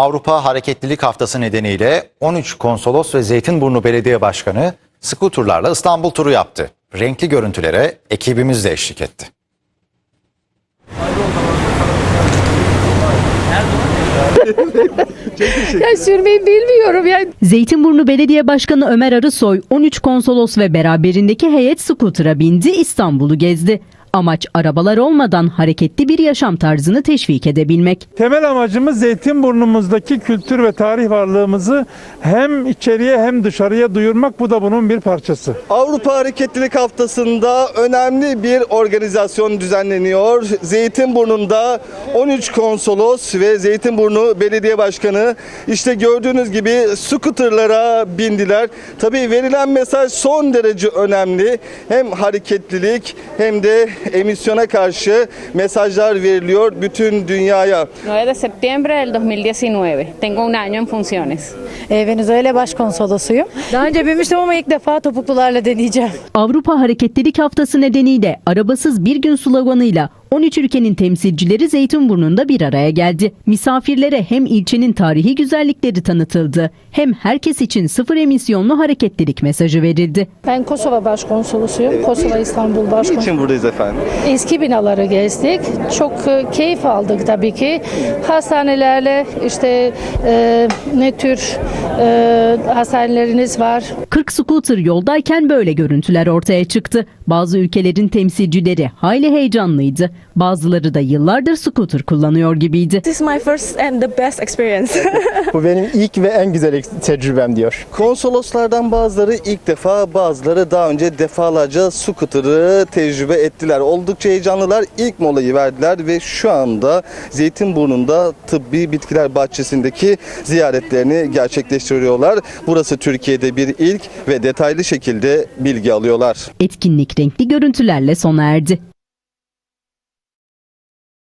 Avrupa Hareketlilik Haftası nedeniyle 13 konsolos ve Zeytinburnu Belediye Başkanı skuturlarla İstanbul turu yaptı. Renkli görüntülere ekibimiz de eşlik etti. Ya sürmeyi bilmiyorum ya. Zeytinburnu Belediye Başkanı Ömer Arısoy 13 konsolos ve beraberindeki heyet skutura bindi İstanbul'u gezdi. Amaç arabalar olmadan hareketli bir yaşam tarzını teşvik edebilmek. Temel amacımız Zeytinburnumuzdaki kültür ve tarih varlığımızı hem içeriye hem dışarıya duyurmak. Bu da bunun bir parçası. Avrupa Hareketlilik Haftası'nda önemli bir organizasyon düzenleniyor. Zeytinburnu'nda 13 konsolos ve Zeytinburnu Belediye Başkanı işte gördüğünüz gibi skuterlara bindiler. Tabii verilen mesaj son derece önemli. Hem hareketlilik hem de emisyona karşı mesajlar veriliyor bütün dünyaya. 9 de septiembre del 2019. Tengo un año en funciones. E, Venezuela Başkonsolosuyum. Daha önce binmiştim ama ilk defa topuklularla deneyeceğim. Avrupa Hareketlilik Haftası nedeniyle arabasız bir gün sloganıyla 13 ülkenin temsilcileri Zeytinburnu'nda bir araya geldi. Misafirlere hem ilçenin tarihi güzellikleri tanıtıldı hem herkes için sıfır emisyonlu hareketlilik mesajı verildi. Ben Kosova Başkonsolosuyum. Kosova İstanbul Niçin Başkonsolosuyum. buradayız efendim? Eski binaları gezdik. Çok e, keyif aldık tabii ki. Hastanelerle işte e, ne tür e, hastaneleriniz var. 40 scooter yoldayken böyle görüntüler ortaya çıktı. Bazı ülkelerin temsilcileri hayli heyecanlıydı. Bazıları da yıllardır scooter kullanıyor gibiydi. This is my first and the best experience. Bu benim ilk ve en güzel tecrübem diyor. Konsoloslardan bazıları ilk defa, bazıları daha önce defalarca scooter'ı tecrübe ettiler. Oldukça heyecanlılar. İlk molayı verdiler ve şu anda Zeytinburnu'nda tıbbi bitkiler bahçesindeki ziyaretlerini gerçekleştiriyorlar. Burası Türkiye'de bir ilk ve detaylı şekilde bilgi alıyorlar. Etkinlik renkli görüntülerle sona erdi.